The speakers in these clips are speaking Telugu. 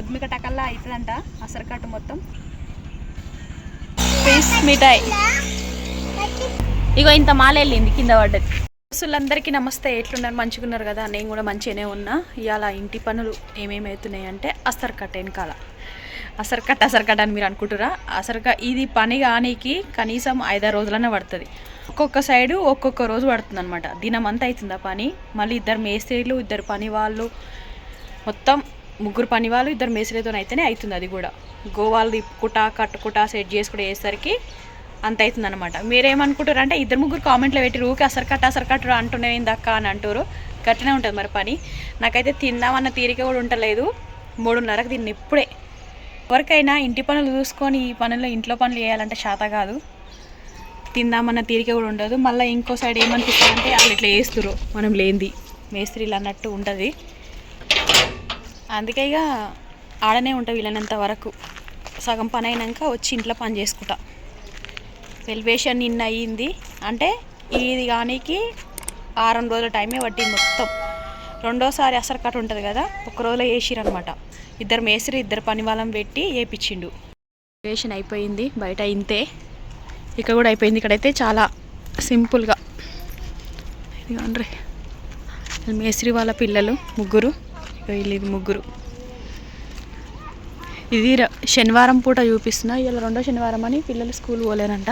పొద్దుమిక టకల్లా అవుతుందంట అసరకట్టు మొత్తం. పీస్ మిఠాయి. ఇగో ఇంత మాల వెళ్ళింది కింద పడ్డది. అందరికీ నమస్తే. ఎట్లున్నారు? మంచిగున్నారు కదా? నేను కూడా మంచిగానే ఉన్నా. ఇవాళ ఇంటి పనులు ఏమేమి అవుతున్నాయి అంటే అసరకట్ట వెనకాల. అసరకట్ట అసరకట్ట అని మీరు అనుకుంటురా? అసరక ఇది పని కానీకి కనీసం ఐదారు రోజులనే పడుతుంది. ఒక్కొక్క సైడు ఒక్కొక్క రోజు పడుతుంది అనమాట దినం అంతా అవుతుంది ఆ పని? మళ్ళీ ఇద్దరు మేస్త్రీలు ఇద్దరు పని వాళ్ళు మొత్తం ముగ్గురు పని వాళ్ళు ఇద్దరు మేస్త్రీతో అయితేనే అవుతుంది అది కూడా. గోవాలు తిప్పుకుంటా కట్టుకుంటా సెట్ చేసుకుంటూ వేసేసరికి అంత అవుతుంది అనమాట మీరేమనుకుంటారు అంటే ఇద్దరు ముగ్గురు కామెంట్లో పెట్టి రూకి అసలు కట్ట అసలు కట్టరు అంటున్నాయి ఇందాక అని అంటారు. గట్టినే ఉంటుంది మరి పని. నాకైతే తిందామన్న తీరిక కూడా ఉండలేదు. మూడున్నరకు దీన్ని ఇప్పుడే. ఎవరికైనా ఇంటి పనులు చూసుకొని ఈ పనులు ఇంట్లో పనులు చేయాలంటే శాత కాదు. తిందామన్న తీరిక కూడా ఉండదు. మళ్ళీ ఇంకో సైడ్ ఏమనిపిస్తుంది అంటే వాళ్ళు ఇట్లా వేస్తురు మనం లేనిది మేస్త్రీలు అన్నట్టు ఉంటుంది. అందుకే ఇక ఆడనే ఉంటా వీళ్ళనంత వరకు. సగం పని అయినాక వచ్చి ఇంట్లో పని చేసుకుంటా. వెల్వేషన్ నిన్న అయ్యింది. అంటే ఇది కానీకి ఆరు రోజుల టైమే పట్టింది మొత్తం. రెండోసారి అసలు కట్ ఉంటుంది కదా ఒక రోజులో వేసిరనమాట ఇద్దరు మేస్త్రి ఇద్దరు పని వాళ్ళం పెట్టి వేపించిండు వెల్వేషన్ అయిపోయింది బయట ఇంతే. ఇక్కడ కూడా అయిపోయింది ఇక్కడైతే చాలా సింపుల్గా. ఇదిగోండ్రి. మేస్త్రి వాళ్ళ పిల్లలు ముగ్గురు. వీళ్ళు ఇది ముగ్గురు. ఇది శనివారం పూట చూపిస్తున్నా. ఇలా రెండో శనివారం అని పిల్లలు స్కూల్ పోలేరంట.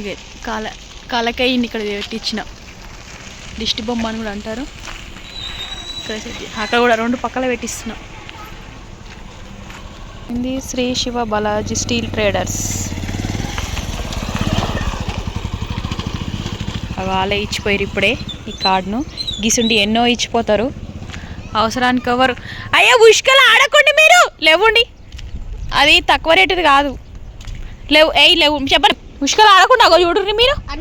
ఇదే కాల కాలకయ్యింది ఇక్కడ పెట్టించిన. దిష్టి బొమ్మ అని కూడా అంటారు. ఇక్కడ అక్కడ కూడా రెండు పక్కల పెట్టిస్తున్నా. ఇది శ్రీ శివ బాలాజీ స్టీల్ ట్రేడర్స్. వాళ్ళే ఇచ్చిపోయారు ఇప్పుడే ఈ కార్డును. గిసుండి ఎన్నో ఇచ్చిపోతారు. అవసరానికి ఎవరు? అయ్యా ఉష్కలు ఆడకండి మీరు. లేవండి. అది తక్కువ రేటుది కాదు. లేవు ఏయ్ లేవు చెప్పండి. ఉష్కలు ఆడకుండా అగో చూడుర్రి మీరు.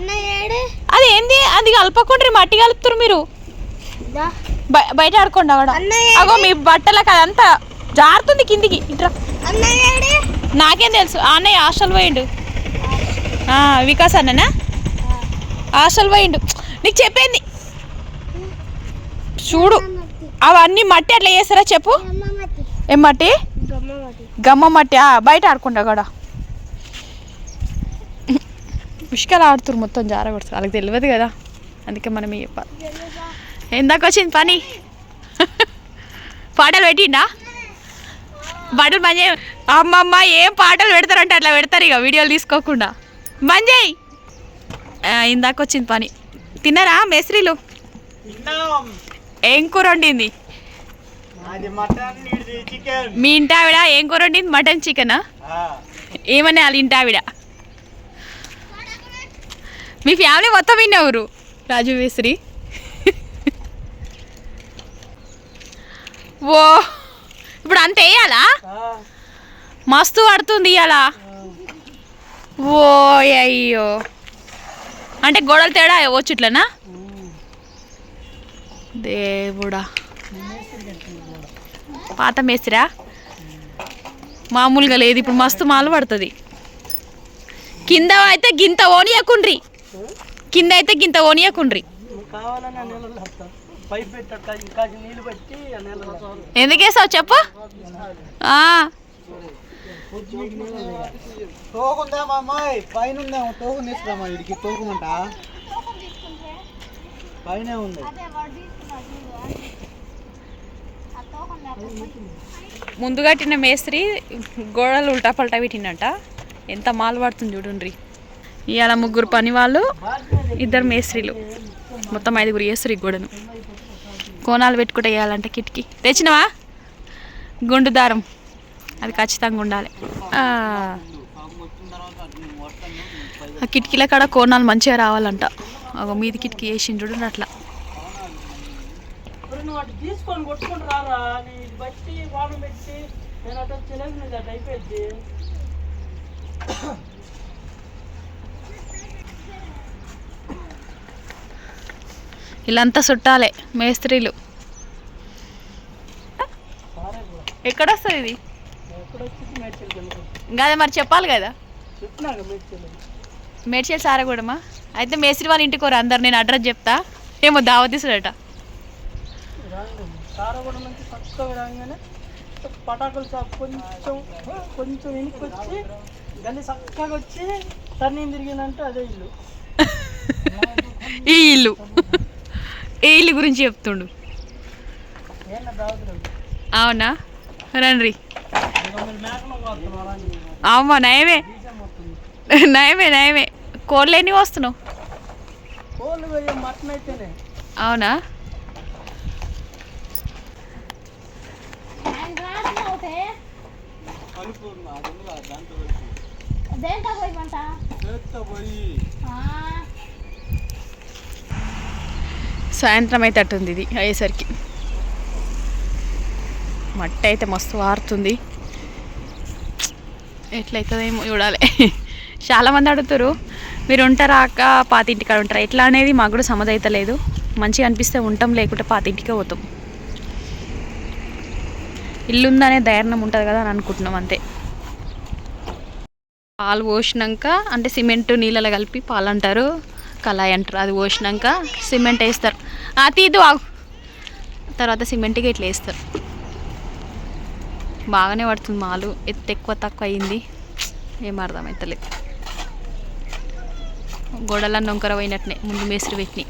అది ఏంది? అది కలపకుండ్రి మట్టి కలుపుతారు మీరు. బయ- బయట ఆడుకోండి అక్కడ. అగో మీ బట్టలకు అదంతా జారుతుంది కిందికి. ఇట్రా. నాకేం తెలుసు. అన్నయ్య హాస్టల్ పోయిండు. వికాస్ అన్ననా? హాస్టల్ పోయిండు. నీకు చెప్పింది. చూడు. అవన్నీ మట్టి అట్లా చేస్తారా చెప్పు? ఏం మట్టి? గమ్మ మట్టి. ఆ, బయట ఆడుకుంటా కూడా పుష్కలు ఆడుతురు మొత్తం జార కొడుతుంది వాళ్ళకి తెలియదు కదా. అందుకే మనం చెప్పాలి. ఎందాక వచ్చింది పని? పాటలు పెట్టిండా? పాటలు మంచి అమ్మమ్మ ఏం పాటలు పెడతారంటే అట్లా పెడతారు ఇక వీడియోలు తీసుకోకుండా. మంజయ్! ఇందాక వచ్చింది పని? తిన్నారా మేస్త్రీలు? ఏం కూర వండింది? మీ ఇంటి ఆవిడ ఏం కూర వండింది? మటన్ చికెనా? ఏమని వాళ్ళ ఇంటి ఆవిడ మీ ఫ్యామిలీ మొత్తం విన్నెవరు రాజు మేస్త్రి. ఓ ఇప్పుడు అంత వేయాలా? మస్తు పడుతుంది ఇవాళ ఓ అయ్యో అంటే గోడలు తేడా వచ్చు ఇట్లనా దేవుడా. పాత మేస్త్రా మామూలుగా లేదు ఇప్పుడు మస్తు మాలు పడుతుంది. కింద అయితే గింత ఓనియకుండ్రి. కింద అయితే గింత ఓనియకుండ్రి. ఎందుకేసావు చెప్పు? పైన ఉంది. ముందు కట్టిన మేస్త్రి గోడలు ఉల్టా పల్టా పెట్టిండట ఎంత మాలు పడుతుంది చూడండి ఇవాళ ముగ్గురు పని వాళ్ళు ఇద్దరు మేస్త్రీలు. మొత్తం ఐదుగురు వేస్త్రి ఈ గోడను. కోణాలు పెట్టుకుంటే వేయాలంటే కిటికీ. తెచ్చినవా? గుండు దారం. అది ఖచ్చితంగా ఉండాలి. ఆ. కిటికీల కాడ కోణాలు మంచిగా రావాలంట. ఒక మీది కిటికీ వేసిండు అట్లా. నువ్వు అటు తీసుకొని కొట్టుకుని రారా? నీ బట్టి వాడు పెట్టి నేను అటు తెలియదు నీది అటు అయిపోయింది వీళ్ళంతా చుట్టాలే మేస్త్రీలు. ఎక్కడొస్తుంది ఇది? ఎక్కడ మరి చెప్పాలి కదా. చెప్పినాక మేడ్చల్ మేడ్చల్ సారగూడమా? అయితే మేస్త్రి వాళ్ళ ఇంటికి కోరు అందరు నేను అడ్రస్ చెప్తా. ఏమో దావతీసుడట. రాండి సారగూడ నుంచి పక్కకు రాగానే పటాకుల కొంచెం కొంచెం వెనక్కి వచ్చి గల్లి చక్కగా వచ్చి టర్నింగ్ తిరిగిందంటే అదే ఇల్లు. ఈ ఇల్లు. ఈ ఇల్లు గురించి చెప్తుండు. అవునా? రండి. అమ్మా నయమే. నయమే నయమే. కోళ్ళు ఎన్ని వస్తున్నావు అవునా? కలుపు దేంతో పోయమంట? పోయి సాయంత్రం అయితే అట్టుంది ఇది అయ్యేసరికి. మట్టి అయితే మస్తు వారుతుంది. ఎట్లయితుందేమో చూడాలి. చాలామంది అడుగుతారు మీరు ఉంటారా అక్క? పాతింటికాడ ఉంటారా? ఎట్లా అనేది మాకు కూడా సమదైతలేదు మంచిగా అనిపిస్తే ఉంటాం లేకుంటే పాతింటికే పోతాం. ఇల్లుందనే ధైర్యం ఉంటుంది కదా అని అనుకుంటున్నాం అంతే. పాలు పోసినాక అంటే సిమెంట్ నీళ్ళలో కలిపి పాలు అంటారు కళాయి అంటారు. అది పోసినాక సిమెంట్ వేస్తారు. ఆ తీదు ఆగు. తర్వాత సిమెంట్కి ఇట్లా వేస్తారు. బాగానే పడుతుంది మాలు. ఎత్తు ఎక్కువ తక్కువ అయింది. ఏం అర్థమవుతలేదు గోడలన్నీ వంకర పోయినట్టునే ముందు మేస్త్రి పెట్టినాయి.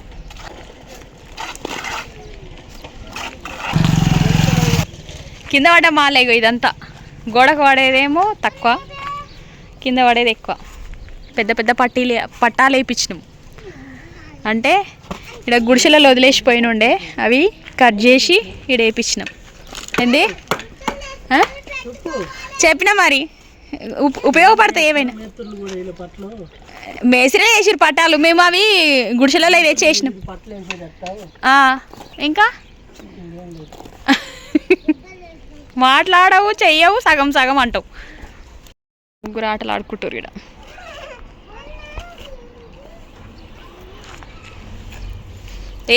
కింద పడ్డ మాలేగో ఇదంతా. గోడకు పడేదేమో తక్కువ కింద పడేది ఎక్కువ. పెద్ద పెద్ద పట్టీలు పట్టాలు వేయించినాం అంటే ఇక్కడ గుడిసెలలో వదిలేసిపోయిన ఉండే అవి కట్ చేసి ఇక్కడ వేయించినాం ఏంది? ఆ? చెప్పినా మరి? ఉప ఉపయోగపడతాయి ఏమైనా మేసిరే వేసిరు పట్టాలు మేము అవి గుడిసెలలో తెచ్చి వేసినాం ఇంకా? మాట్లాడవు చెయ్యవు సగం సగం అంటావు. ముగ్గురు ఆటలు ఆడుకుంటారు ఇక్కడ.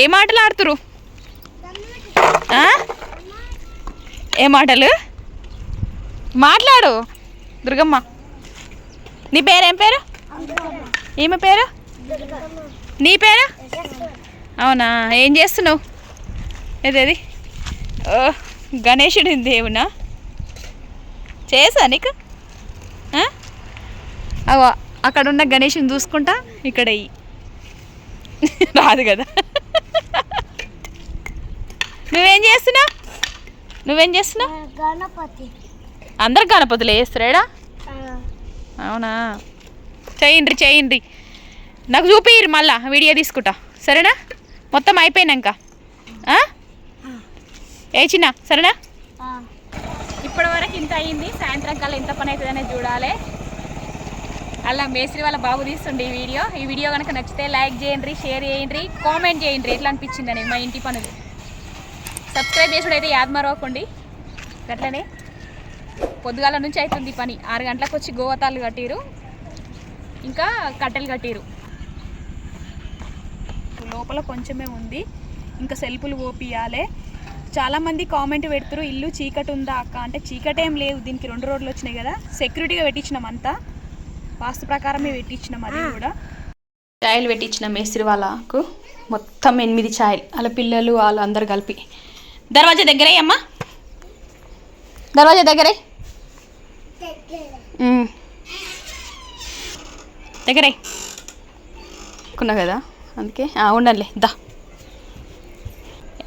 ఏం ఆటలు ఆడుతురు? ఆ? ఏం ఆటలు? మాట్లాడు దుర్గమ్మ. నీ పేరు ఏం పేరు? ఈమె పేరు? నీ పేరు? అవునా ఏం చేస్తున్నావు? ఏదేది ఓ. గణేశుడి దేవునా? చేసా నీకు? అవ అక్కడ ఉన్న గణేషుని చూసుకుంటా ఇక్కడ. రాదు కదా. నువ్వేం చేస్తున్నావు? నువ్వేం చేస్తున్నావు? గణపతి. అందరు గణపతులు వేస్తారా అవునా? చేయండి చేయండి నాకు చూపియ్యరు మళ్ళా వీడియో తీసుకుంటా. సరేనా? మొత్తం అయిపోయినాక. ఆ? ఏ చిన్న సరేనా? ఇప్పటి వరకు ఇంత అయింది. సాయంత్రం కల్లా ఎంత పని అవుతుంది చూడాలి. అలా మేస్త్రి వాళ్ళ బాబు తీస్తుండే ఈ వీడియో. ఈ వీడియో కనుక నచ్చితే లైక్ చేయండి షేర్ చేయండి కామెంట్ చేయండి. ఎట్లా అనిపించిందని మా ఇంటి పనులు. సబ్స్క్రైబ్ చేసుడు అయితే యాద్ మరవకండి అట్లనే పొద్దుగాల నుంచి అవుతుంది ఈ పని. ఆరు గంటలకు వచ్చి గోవతాలు కట్టిరు. ఇంకా కట్టెలు కట్టిరు. లోపల కొంచెమే ఉంది. ఇంకా సెల్పులు ఓపియాలి. చాలామంది కామెంట్ పెడుతురు ఇల్లు చీకటి ఉందా అక్క? అంటే చీకటి ఏం లేదు దీనికి రెండు రోడ్లు వచ్చినాయి కదా. సెక్యూరిటీగా పెట్టించినాం అంతా. వాస్తు ప్రకారమే పెట్టించినాం అది కూడా. ఛాయలు పెట్టించిన మేస్త్రి వాళ్ళకు. మొత్తం ఎనిమిది ఛాయలు వాళ్ళ పిల్లలు వాళ్ళు అందరు కలిపి. దర్వాజా దగ్గరే అమ్మా. దర్వాజా దగ్గరే. దగ్గరే. కున్నా కదా అందుకే. ఆ, ఉండండిలే దా.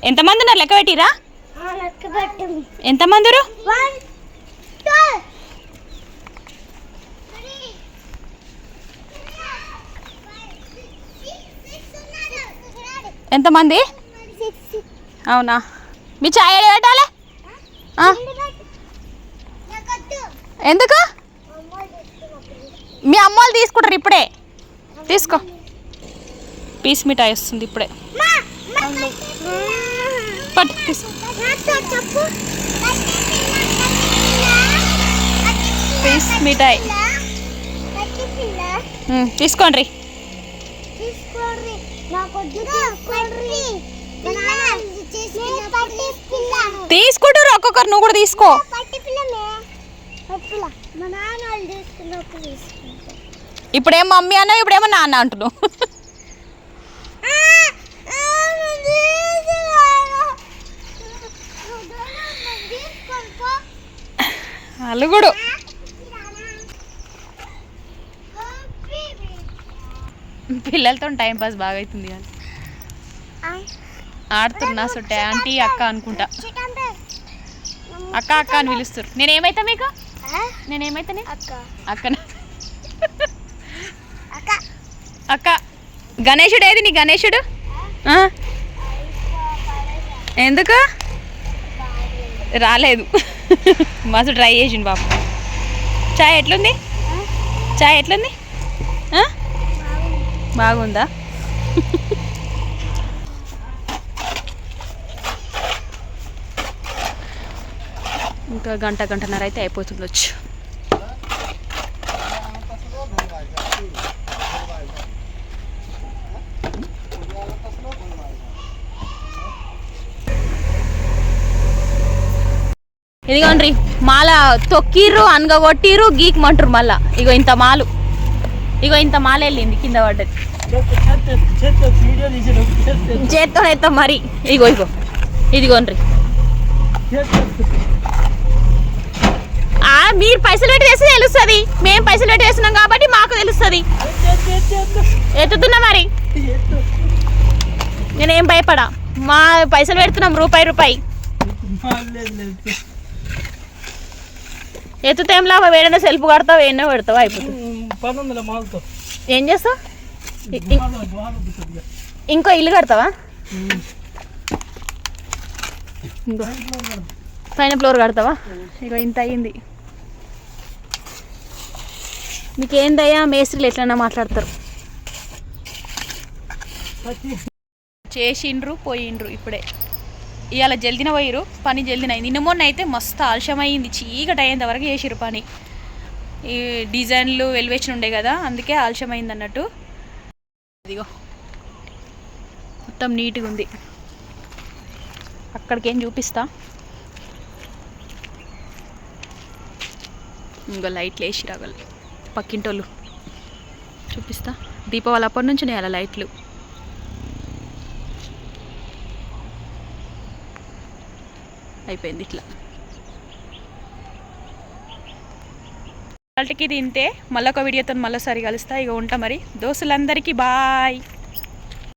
ఎంతమంది ఉన్నారు లెక్క పెట్టిరా? ఎంతమంది ఎంతమంది? అవునా. మీ ఛాయ్ పెట్టాలి? ఎందుకు? మీ అమ్మోళ్ళు తీసుకుంటారు ఇప్పుడే. తీసుకో. పీస్ మిఠాయి వస్తుంది ఇప్పుడే. పట్టు తీసుకో పీస్ మిఠాయి. తీసుకోండి. తీసుకుంటారు ఒక్కొక్కరు నువ్వు కూడా తీసుకో. ఇప్పుడేమో మమ్మీ అన్నావు ఇప్పుడేమో నాన్న అంటున్నావు. నలుగుడు. పిల్లలతో టైం పాస్ బాగా అవుతుంది కానీ. ఆడుతున్నా సుట్టే ఆంటీ అక్క అనుకుంటా. అక్క అక్క అని పిలుస్తారు. నేనేమైతా మీకు? నేనేమైతానే అక్క అక్కన? అక్క అక్క గణేశుడు ఏది నీ గణేశుడు ఎందుకు? రాలేదు. మస్తు ట్రై చేసిండు బాబు. చాయ్ ఎట్లుంది? చాయ్ ఎట్లుంది? బాగుందా? ఇంకా గంట గంటన్నర అయితే అయిపోతుండొచ్చు. ఇదిగోండ్రి మాల తొక్కిర్రు అనగొట్టిర్రు గీక్మంటారు మళ్ళా. ఇగో ఇంత మాలు. ఇగో ఇంత మాల వెళ్ళింది కింద పడ్డది. చేత్తో మరి. ఇగో ఇగో ఇదిగోండ్రి మీరు పైసలు పెట్టి చేస్తే తెలుస్తుంది. మేము పైసలు పెట్టి చేస్తున్నాం కాబట్టి మాకు తెలుస్తుంది. ఎత్తుతున్నా మరి. నేనేం భయపడా? మా పైసలు పెడుతున్నాం రూపాయి రూపాయి. ఎత్తుతే ఏం లాభం ఏడైనా సెల్ఫ్ కడతావు ఏడైనా పెడతావు? అయిపోతుంది. ఏం చేస్తావు? ఇంకో ఇల్లు కడతావా? ఇంకో పైన ఫ్లోర్ కడతావా? ఇగో ఇంత అయ్యింది. మీకేందయ్యా మేస్త్రీలు ఎట్లన్నా మాట్లాడతారు? చేసిండ్రు పోయిండ్రు ఇప్పుడే. ఇవాళ జల్దిన పోయిరు పని జల్దిన అయింది నిన్న మొన్న అయితే మస్తు ఆలస్యమైంది చీకటి అయ్యేంత వరకు చేసిరు పని. ఈ డిజైన్లు వెలివేషన్ ఉండే కదా అందుకే ఆలస్యమైంది అన్నట్టు. ఇదిగో మొత్తం నీట్గా ఉంది. అక్కడికి ఏం చూపిస్తా. ఇంకో లైట్లు వేసి రాగలరు పక్కింటోళ్ళు. చూపిస్తా. దీపావళి అప్పటి నుంచి అలా లైట్లు. అయిపోయింది ఇట్లా. వాళ్ళకి తింటే మళ్ళొక వీడియోతో మళ్ళీసారి కలుస్తా. ఇక ఉంటా మరి. దోస్తులందరికీ బాయ్.